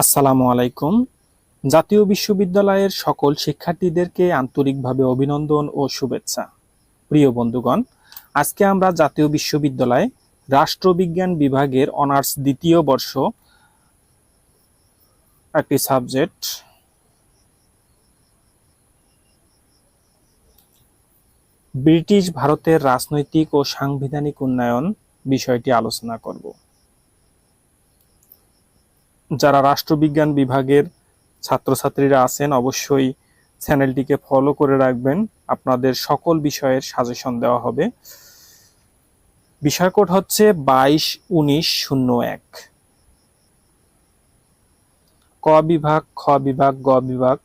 আসসালামু আলাইকুম। জাতীয় বিশ্ববিদ্যালয়ের সকল শিক্ষার্থীদেরকে আন্তরিকভাবে অভিনন্দন ও শুভেচ্ছা। প্রিয় বন্ধুগণ, আজকে আমরা জাতীয় বিশ্ববিদ্যালয়ে রাষ্ট্রবিজ্ঞান বিভাগের অনার্স দ্বিতীয় বর্ষ একটি সাবজেক্ট। ব্রিটিশ ভারতের রাজনৈতিক ও সাংবিধানিক উন্নয়ন বিষয়টি আলোচনা করব। যারা রাষ্ট্রবিজ্ঞান বিভাগের ছাত্রছাত্রীরা আছেন, অবশ্যই চ্যানেলটিকে ফলো করে রাখবেন। আপনাদের সকল বিষয়ের সাজেশন দেওয়া হবে। বিষয় কোড হচ্ছে বাইশ উনিশ শূন্য এক। ক বিভাগ, খ বিভাগ, গ বিভাগ,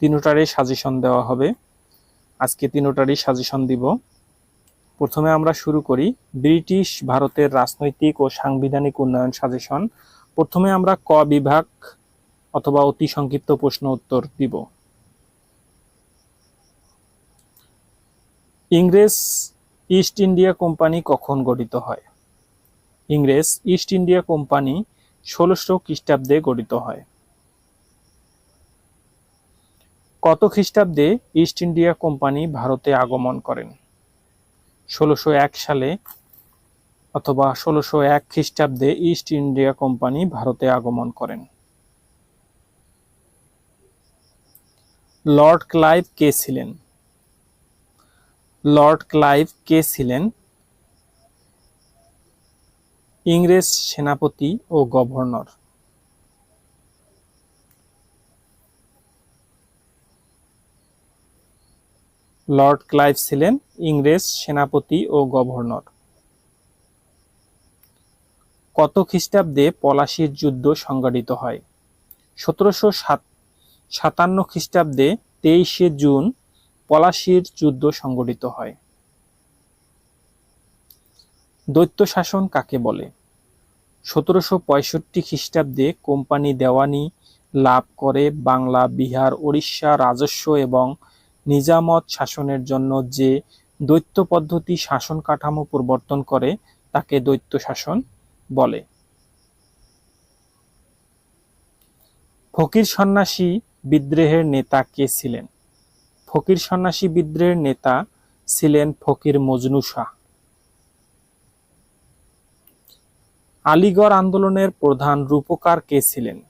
তিনোটারই সাজেশন দেওয়া হবে। আজকে তিনোটারই সাজেশন দিব। প্রথমে আমরা শুরু করি ব্রিটিশ ভারতের রাজনৈতিক ও সাংবিধানিক উন্নয়ন সাজেশন প্রথমে আমরা ক বিভাগ অথবা অতি সংক্ষিপ্ত প্রশ্ন উত্তর দিব। ইংরেজ ইস্ট ইন্ডিয়া কোম্পানি কখন গঠিত হয়? ইংরেজ ইস্ট ইন্ডিয়া কোম্পানি ষোলোশো খ্রিস্টাব্দে গঠিত হয়। কত খ্রিস্টাব্দে ইস্ট ইন্ডিয়া কোম্পানি ভারতে আগমন করেন? ষোলোশো এক সালে অথবা ষোলোশো এক খ্রিস্টাব্দে ইস্ট ইন্ডিয়া কোম্পানি ভারতে আগমন করেন। লর্ড ক্লাইভ কে ছিলেন? লর্ড ক্লাইভ কে ছিলেন? ইংরেজ সেনাপতি ও গভর্নর। লর্ড ক্লাইভ ছিলেন ইংরেজ সেনাপতি ও গভর্নর। কত খ্রিস্টাব্দে পলাশির যুদ্ধ সংঘটিত হয়? সতেরোশো সাত, সাতান্ন খ্রিস্টাব্দে তেইশে জুন পলাশির যুদ্ধ সংঘটিত হয়। দৈত্য শাসন কাকে বলে? সতেরোশো পঁয়ষট্টি খ্রিস্টাব্দে কোম্পানি দেওয়ানি লাভ করে বাংলা, বিহার, ওড়িশা, রাজস্ব এবং নিজামত শাসনের জন্য যে দৈত্য পদ্ধতি শাসন কাঠামো প্রবর্তন করে, তাকে দৈত্য শাসন বলে। ফকির সন্ন্যাসী বিদ্রোহের নেতা কে ছিলেন? ফকির সন্ন্যাসী বিদ্রোহের নেতা ছিলেন ফকির মজনু শাহ। আলিগড় আন্দোলনের প্রধান রূপকার কে ছিলেন?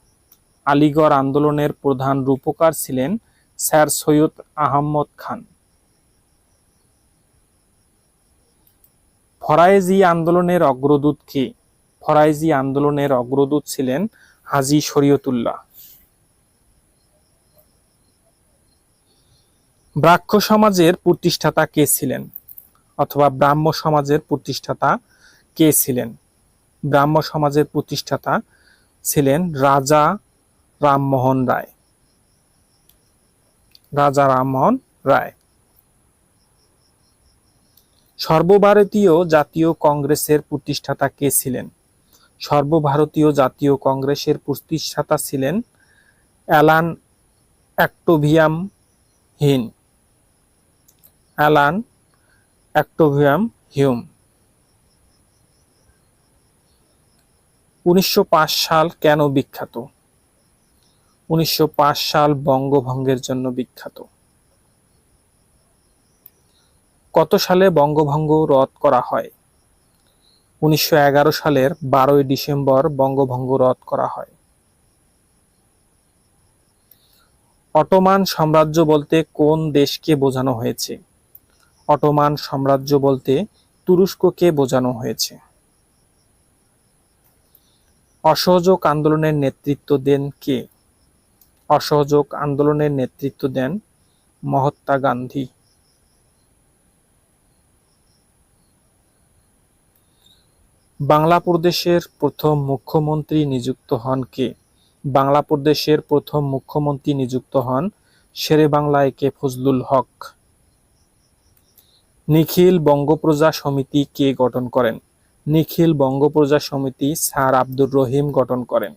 আলিগড় আন্দোলনের প্রধান রূপকার ছিলেন স্যার সৈয়দ আহমদ খান। ফরায়েজি আন্দোলনের অগ্রদূত কে? ফরাইজি আন্দোলনের অগ্রদূত ছিলেন হাজি শরীয়তুল্লাহ। ব্রাহ্ম সমাজের প্রতিষ্ঠাতা কে ছিলেন অথবা ব্রাহ্ম সমাজের প্রতিষ্ঠাতা কে ছিলেন? ব্রাহ্ম সমাজের প্রতিষ্ঠাতা ছিলেন রাজা রামমোহন রায়। রাজা রামমোহন রায়। সর্বভারতীয় জাতীয় কংগ্রেসের প্রতিষ্ঠাতা কে ছিলেন? সর্বভারতীয় জাতীয় কংগ্রেসের প্রতিষ্ঠাতা ছিলেন অ্যালান অ্যাক্টোভিয়াম হিন অ্যালান অ্যাক্টোভিয়াম হিউম। উনিশশো পাঁচ সাল কেন বিখ্যাত? উনিশশো পাঁচ সাল বঙ্গভঙ্গের জন্য বিখ্যাত। কত সালে বঙ্গভঙ্গ রদ করা হয়? উনিশশো এগারো সালের বারোই ডিসেম্বর বঙ্গভঙ্গ রদ করা হয়। অটোমান সাম্রাজ্য বলতে কোন দেশকে বোঝানো হয়েছে? অটোমান সাম্রাজ্য বলতে তুরস্ককে বোঝানো হয়েছে। অসহযোগ আন্দোলনের নেতৃত্ব দেন কে? অসহযোগ আন্দোলনের নেতৃত্ব দেন মহাত্মা গান্ধী। বাংলা প্রদেশের প্রথম মুখ্যমন্ত্রী নিযুক্ত হন কে? বাংলা প্রদেশের প্রথম মুখ্যমন্ত্রী নিযুক্ত হন শেরে বাংলায় কে ফজলুল হক? নিখিল বঙ্গপ্রজা সমিতি কে গঠন করেন? নিখিল বঙ্গপ্রজা সমিতি স্যার আব্দুর রহিম গঠন করেন।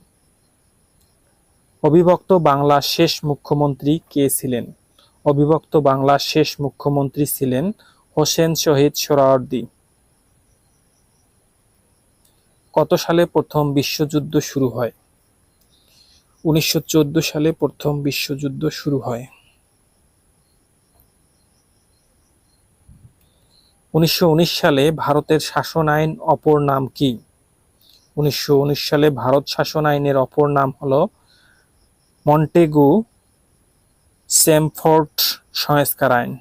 অবিভক্ত বাংলার শেষ মুখ্যমন্ত্রী কে ছিলেন? অবিভক্ত বাংলার শেষ মুখ্যমন্ত্রী ছিলেন হোসেন শহীদ সোহরাওয়ার্দী কত সালে প্রথম বিশ্বযুদ্ধ শুরু হয়? উনিশশো চোদ্দ সালে প্রথম বিশ্বযুদ্ধ শুরু হয়। উনিশশো উনিশ সালে ভারতের শাসন আইন অপর নাম কি? উনিশশো উনিশ সালে ভারত শাসন আইনের অপর নাম হলো মন্টেগু স্যামফোর্ড সংস্কার আইন।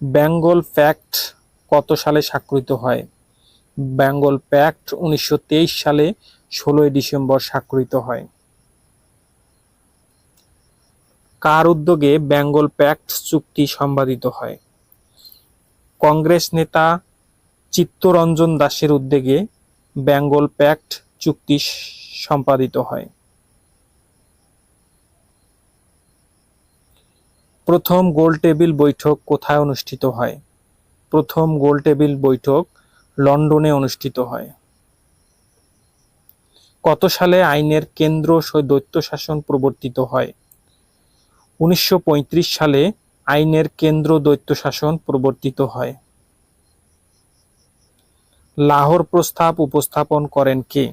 বেঙ্গল ফ্যাক্ট কত সালে স্বাক্ষরিত হয়? বেঙ্গল প্যাক্ট উনিশশো তেইশ সালে ষোলোই ডিসেম্বর স্বাক্ষরিত হয়। কার উদ্যোগে বেঙ্গল প্যাক্ট চুক্তি সম্পাদিত হয়? কংগ্রেস নেতা চিত্তরঞ্জন দাসের উদ্যোগে বেঙ্গল প্যাক্ট চুক্তি সম্পাদিত হয়। প্রথম গোলটেবিল বৈঠক কোথায় অনুষ্ঠিত হয়? প্রথম গোলটেবিল বৈঠক লন্ডনে অনুষ্ঠিত হয়। কত সালে আইনের কেন্দ্র দ্বৈত শাসন প্রবর্তিত হয়? উনিশশো পঁয়ত্রিশ সালে আইনের কেন্দ্র দ্বৈত শাসন প্রবর্তিত হয়। লাহোর প্রস্তাব উপস্থাপন করেন কে?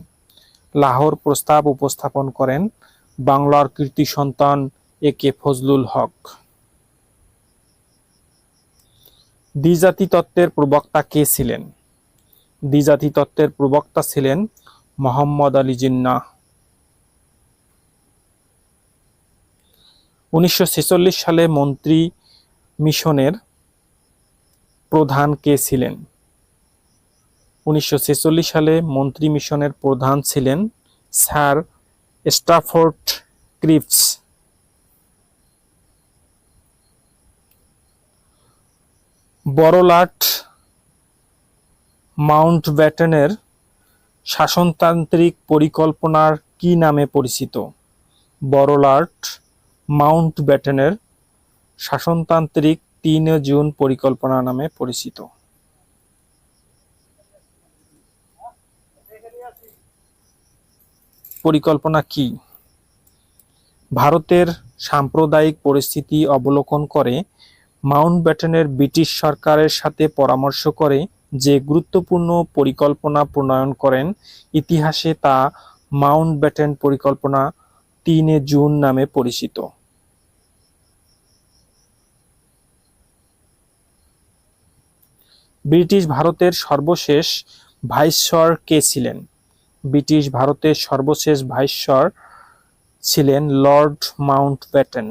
লাহোর প্রস্তাব উপস্থাপন করেন বাংলার কীর্তি সন্তান এ কে ফজলুল হক। দ্বিজাতি তত্ত্বের প্রবক্তা কে ছিলেন? দ্বিজাতি তত্ত্বের প্রবক্তা ছিলেন মোহাম্মদ আলী জিন্নাহ। উনিশশো সালে মন্ত্রী মিশনের প্রধান কে ছিলেন? উনিশশো ছেচল্লিশ সালে মন্ত্রী মিশনের প্রধান ছিলেন স্যার স্টাফোর্ড ক্রিপস বড়লাট মাউন্টব্যাটেনের শাসনতান্ত্রিক পরিকল্পনার কি নামে পরিচিত? বড়লাট মাউন্টব্যাটেনের শাসনতান্ত্রিক তিন জুন পরিকল্পনা নামে পরিচিত। পরিকল্পনা কি? ভারতের সাম্প্রদায়িক পরিস্থিতি অবলোকন করে মাউন্টব্যাটেনের ব্রিটিশ সরকারের সাথে পরামর্শ করে যে গুরুত্বপূর্ণ পরিকল্পনা প্রণয়ন করেন, ইতিহাসে তা মাউন্টব্যাটেন পরিকল্পনা তিনে জুন নামে পরিচিত। ব্রিটিশ ভারতের সর্বশেষ ভাইসর কে ছিলেন? ব্রিটিশ ভারতের সর্বশেষ ভাইসর ছিলেন lord Mountbatten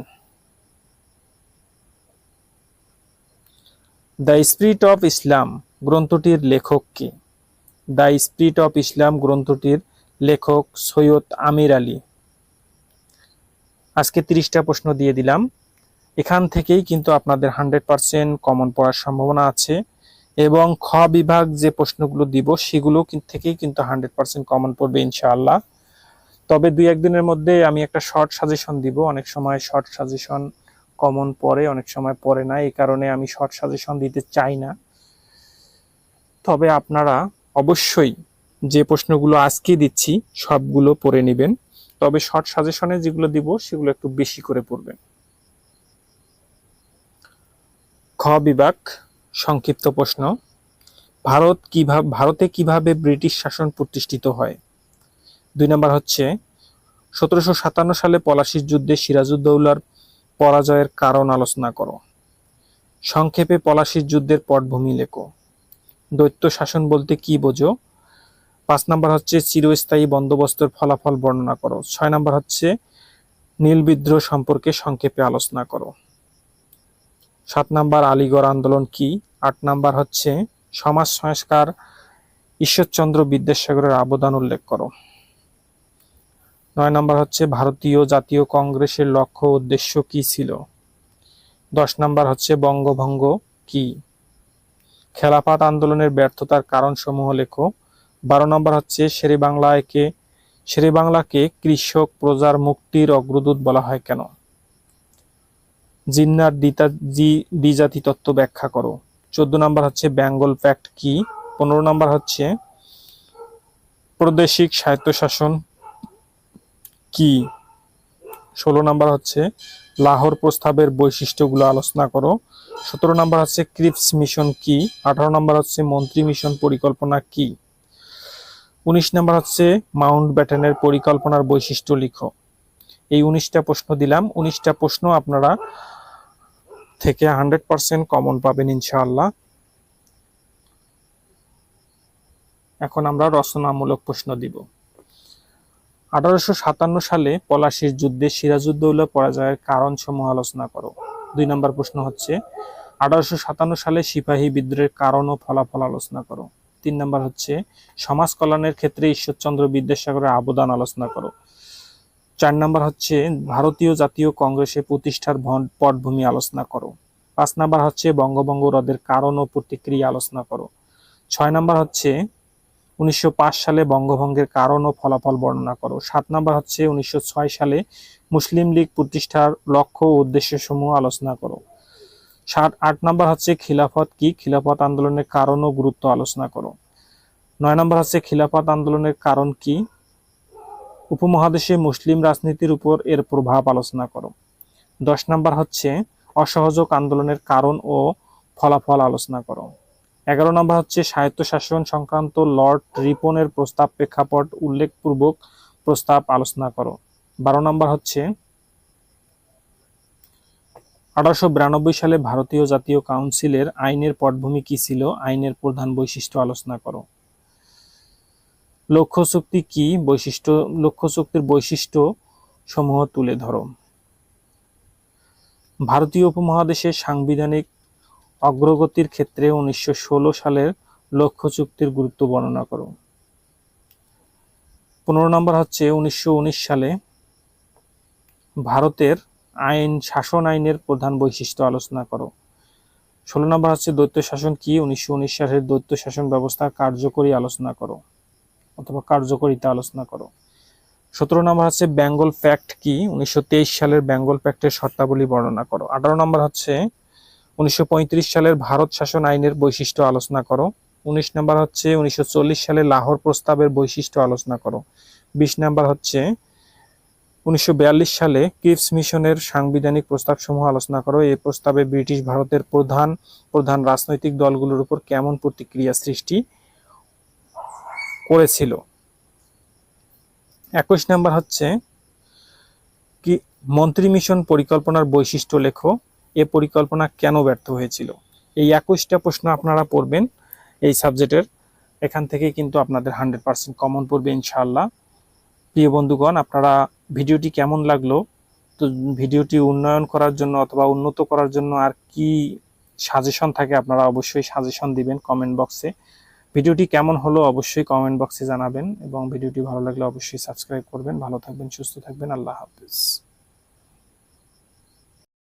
the spirit of Islam গ্রন্থটির লেখক কে? দ্য স্পিরিট অফ ইসলাম গ্রন্থটির লেখক সৈয়দ আমির আলী। আজকে তিরিশটা প্রশ্ন দিয়ে দিলাম। এখান থেকেই কিন্তু আপনাদের হান্ড্রেড পার্সেন্ট কমন পড়ার সম্ভাবনা আছে এবং খ বিভাগ যে প্রশ্নগুলো দিব সেগুলো থেকেই কিন্তু হান্ড্রেড পার্সেন্ট কমন পড়বে ইনশাআল্লাহ। তবে দুই একদিনের মধ্যে আমি একটা শর্ট সাজেশন দিব। অনেক সময় শর্ট সাজেশন কমন পড়ে, অনেক সময় পড়ে না। এই কারণে আমি শর্ট সাজেশন দিতে চাই না। তবে আপনারা অবশ্যই যে প্রশ্নগুলো আজকে দিচ্ছি, সবগুলো পড়ে নেবেন। তবে শর্ট সাজেশনে যেগুলো দিব, সেগুলো একটু বেশি করে পড়বেন। খ বিভাগ, সংক্ষিপ্ত প্রশ্ন। ভারত কীভাবে ভারতে কীভাবে ব্রিটিশ শাসন প্রতিষ্ঠিত হয়? দুই নম্বর হচ্ছে, সতেরোশো সাতান্ন সালে পলাশির যুদ্ধে সিরাজউদ্দৌলার পরাজয়ের কারণ আলোচনা করো। সংক্ষেপে পলাশির যুদ্ধের পটভূমি লেখো। দৈত্য শাসন বলতে কি বোঝো? পাঁচ নাম্বার হচ্ছে চিরস্থায়ী বন্দোবস্তের ফলাফল বর্ণনা করো। ছয় নাম্বার হচ্ছে নীল বিদ্রোহ সম্পর্কে সংক্ষেপে আলোচনা করো। সাত নাম্বার আলিগড় আন্দোলন কি? আট নাম্বার হচ্ছে সমাজ সংস্কার, ঈশ্বরচন্দ্র বিদ্যাসাগরের অবদান উল্লেখ করো। নয় নাম্বার হচ্ছে ভারতীয় জাতীয় কংগ্রেসের লক্ষ্য উদ্দেশ্য কি ছিল? দশ নাম্বার হচ্ছে বঙ্গভঙ্গ কি? খেলাফাত আন্দোলনের ব্যর্থতার কারণসমূহ লেখো। বারো নম্বর হচ্ছে শেরে বাংলাকে শেরে বাংলাকে কৃষক প্রজার মুক্তির অগ্রদূত বলা হয় কেন? জিন্নার দ্বিতা দ্বিজাতি তত্ত্ব ব্যাখ্যা করো। চোদ্দ নম্বর হচ্ছে বেঙ্গল প্যাক্ট কি? পনেরো নম্বর হচ্ছে প্রাদেশিক স্বায়ত্তশাসন কি? ষোলো নম্বর হচ্ছে লাহোর প্রস্তাবের বৈশিষ্ট্যগুলো আলোচনা করো। সতেরো নম্বর হচ্ছে ক্রিপস মিশন কি? আঠারো নম্বর হচ্ছে মন্ত্রী মিশন পরিকল্পনা কি? উনিশ নাম্বার হচ্ছে মাউন্ট ব্যাটেনের পরিকল্পনার বৈশিষ্ট্য লিখো। এই উনিশটা প্রশ্ন দিলাম। উনিশটা প্রশ্ন আপনারা থেকে হান্ড্রেড পার্সেন্ট কমন পাবেন ইনশাআল্লাহ। এখন আমরা রচনামূলক প্রশ্ন দিব। আঠারোশো সাতান্ন সালে পলাশির যুদ্ধে সিরাজউদ্দৌলা পরাজয়ের কারণ সমূহ আলোচনা করো। দুই নম্বর প্রশ্ন হচ্ছে, আঠারোশো সাতান্ন সালে সিপাহী বিদ্রোহের কারণ ও ফলাফল আলোচনা করো। তিন নম্বর হচ্ছে, সমাজ কল্যাণের ক্ষেত্রে ঈশ্বরচন্দ্র বিদ্যাসাগরের অবদান আলোচনা করো। চার নম্বর হচ্ছে, ভারতীয় জাতীয় কংগ্রেসের প্রতিষ্ঠার পটভূমি আলোচনা করো। পাঁচ নম্বর হচ্ছে, বঙ্গভঙ্গ রদের কারণ ও প্রতিক্রিয়া আলোচনা করো। ছয় নাম্বার হচ্ছে উনিশশো পাঁচ সালে বঙ্গভঙ্গের কারণ ও ফলাফল বর্ণনা করো। সাত নম্বর হচ্ছে উনিশশো ছয় সালে মুসলিম লীগ প্রতিষ্ঠার লক্ষ্য ও উদ্দেশ্য সমূহ আলোচনা করো। সাত, আট নম্বর হচ্ছে খিলাফত কি? খিলাফত আন্দোলনের কারণ ও গুরুত্ব আলোচনা করো। নয় নম্বর হচ্ছে খিলাফত আন্দোলনের কারণ কি? উপমহাদেশে মুসলিম রাজনীতির উপর এর প্রভাব আলোচনা করো। দশ নম্বর হচ্ছে অসহযোগ আন্দোলনের কারণ ও ফলাফল আলোচনা করো। এগারো নম্বর হচ্ছে স্বায়ত্তশাসন সংক্রান্ত লর্ড রিপনের প্রস্তাব প্রেক্ষাপট উল্লেখপূর্বক প্রস্তাব আলোচনা করো। বারো নম্বর হচ্ছে, আঠারোশো বিরানব্বই সালে ভারতীয় জাতীয় কাউন্সিলের আইনের পটভূমি কি ছিল? আইনের প্রধান বৈশিষ্ট্য আলোচনা করো। লক্ষ্য চুক্তি কি? বৈশিষ্ট্য, লক্ষ্য চুক্তির বৈশিষ্ট্য সমূহ তুলে ধরো। ভারতীয় উপমহাদেশের সাংবিধানিক অগ্রগতির ক্ষেত্রে উনিশশো ষোলো সালের লক্ষ্য চুক্তির গুরুত্ব বর্ণনা করো। পনেরো নম্বর হচ্ছে উনিশশো উনিশ সালে ভারতের আইন, শাসন আইনের প্রধান বৈশিষ্ট্য আলোচনা করো। ষোলো নম্বর হচ্ছে দ্বৈত শাসন কি? উনিশশো উনিশ সালের দ্বৈত শাসন ব্যবস্থা কার্যকরী আলোচনা করো, অথবা কার্যকরিতা আলোচনা করো। সতেরো নম্বর হচ্ছে বেঙ্গল প্যাক্ট কি? উনিশশো তেইশ সালের বেঙ্গল প্যাক্টের শর্তাবলী বর্ণনা করো। আঠারো নম্বর হচ্ছে উনিশশো পঁয়ত্রিশ সালের ভারত শাসন আইনের বৈশিষ্ট্য আলোচনা করো। উনিশ নম্বর হচ্ছে উনিশশো চল্লিশ সালে লাহোর প্রস্তাবের বৈশিষ্ট্য আলোচনা করো। বিশ নম্বর হচ্ছে উনিশশো বিয়াল্লিশ সালে কিপস মিশনের সাংবিধানিক প্রস্তাবসমূহ আলোচনা করো। এই প্রস্তাবে ব্রিটিশ ভারতের প্রধান প্রধান রাজনৈতিক দলগুলোর উপর কেমন প্রতিক্রিয়া সৃষ্টি করেছিল? একুশ নাম্বার হচ্ছে কি, মন্ত্রী মিশন পরিকল্পনার বৈশিষ্ট্য লেখো। এ পরিকল্পনা কেন ব্যর্থ হয়েছিল? এই একুশটা প্রশ্ন আপনারা পড়বেন এই সাবজেক্টের। এখান থেকে কিন্তু আপনাদের হান্ড্রেড পার্সেন্ট কমন পড়বে ইনশাআল্লাহ। প্রিয় বন্ধুগণ, আপনারা ভিডিওটি কেমন লাগল? তো ভিডিওটি উন্নয়ন করার জন্য অথবা উন্নত করার জন্য আর কি সাজেশন থাকে আপনারা অবশ্যই সাজেশন দিবেন কমেন্ট বক্সে ভিডিওটি কেমন হলো অবশ্যই কমেন্ট বক্সে জানাবেন এবং ভিডিওটি ভালো লাগলে অবশ্যই সাবস্ক্রাইব করবেন। ভালো থাকবেন, সুস্থ থাকবেন। আল্লাহ হাফিজ।